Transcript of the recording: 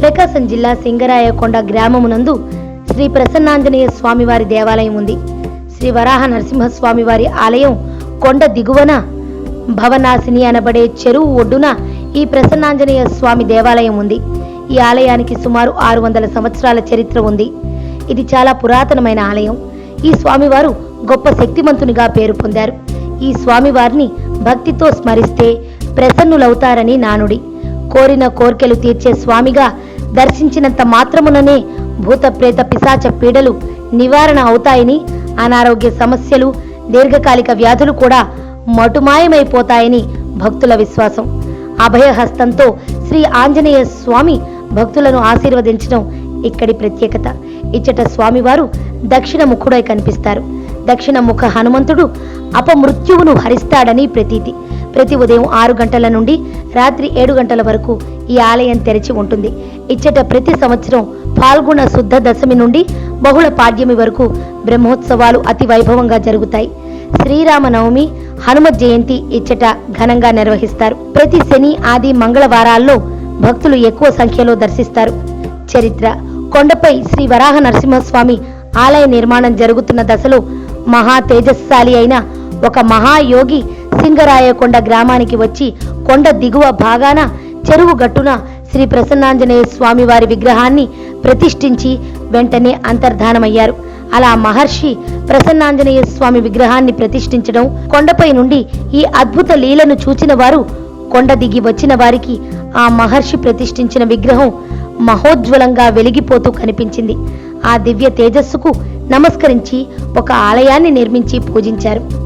ప్రకాశం జిల్లా సింగరాయకొండ గ్రామమునందు శ్రీ ప్రసన్నాంజనేయ స్వామివారి దేవాలయం ఉంది. శ్రీ వరాహ నరసింహస్వామివారి ఆలయం కొండ దిగువన భవనాశిని అనబడే చెరువు ఒడ్డున ఈ ప్రసన్నాంజనేయ స్వామి దేవాలయం ఉంది. ఈ ఆలయానికి సుమారు ఆరు వందల సంవత్సరాల చరిత్ర ఉంది. ఇది చాలా పురాతనమైన ఆలయం. ఈ స్వామివారు గొప్ప శక్తిమంతునిగా పేరు పొందారు. ఈ స్వామివారిని భక్తితో స్మరిస్తే ప్రసన్నులవుతారని నానుడి. కోరిన కోర్కెలు తీర్చే స్వామిగా దర్శించినంత మాత్రముననే భూత ప్రేత పిశాచ పీడలు నివారణ అవుతాయని అనారోగ్య సమస్యలు దీర్ఘకాలిక వ్యాధులు కూడా మటుమాయమైపోతాయని భక్తుల విశ్వాసం. అభయహస్తంతో శ్రీ ఆంజనేయ స్వామి భక్తులను ఆశీర్వదించడం ఇక్కడి ప్రత్యేకత. ఇచ్చట స్వామివారు దక్షిణ ముఖుడై కనిపిస్తారు. దక్షిణ ముఖ హనుమంతుడు అపమృత్యువును హరిస్తాడని ప్రతీతి. ప్రతి ఉదయం ఆరు గంటల నుండి రాత్రి ఏడు గంటల వరకు ఈ ఆలయం తెరిచి ఉంటుంది. ఇచ్చట ప్రతి సంవత్సరం పాల్గొన శుద్ధ దశమి నుండి బహుళ పాడ్యమి వరకు బ్రహ్మోత్సవాలు అతి వైభవంగా జరుగుతాయి. శ్రీరామనవమి హనుమ జయంతి ఇచ్చట ఘనంగా నిర్వహిస్తారు. ప్రతి శని ఆది మంగళవారాల్లో భక్తులు ఎక్కువ సంఖ్యలో దర్శిస్తారు. చరిత్ర. కొండపై శ్రీ వరాహ నరసింహస్వామి ఆలయ నిర్మాణం జరుగుతున్న దశలో మహా తేజస్శాలి అయిన ఒక మహాయోగి సింగరాయకొండ గ్రామానికి వచ్చి కొండ దిగువ భాగాన చెరువు గట్టున శ్రీ ప్రసన్నాంజనేయ స్వామివారి విగ్రహాన్ని ప్రతిష్ఠించి వెంటనే అంతర్ధానమయ్యారు. అలా మహర్షి ప్రసన్నాంజనేయ స్వామి విగ్రహాన్ని ప్రతిష్ఠించడం కొండపై నుండి ఈ అద్భుత లీలను చూచిన వారు కొండ దిగి వచ్చిన వారికి ఆ మహర్షి ప్రతిష్ఠించిన విగ్రహం మహోజ్వలంగా వెలిగిపోతూ కనిపించింది. ఆ దివ్య తేజస్సుకు నమస్కరించి ఒక ఆలయాన్ని నిర్మించి పూజించారు.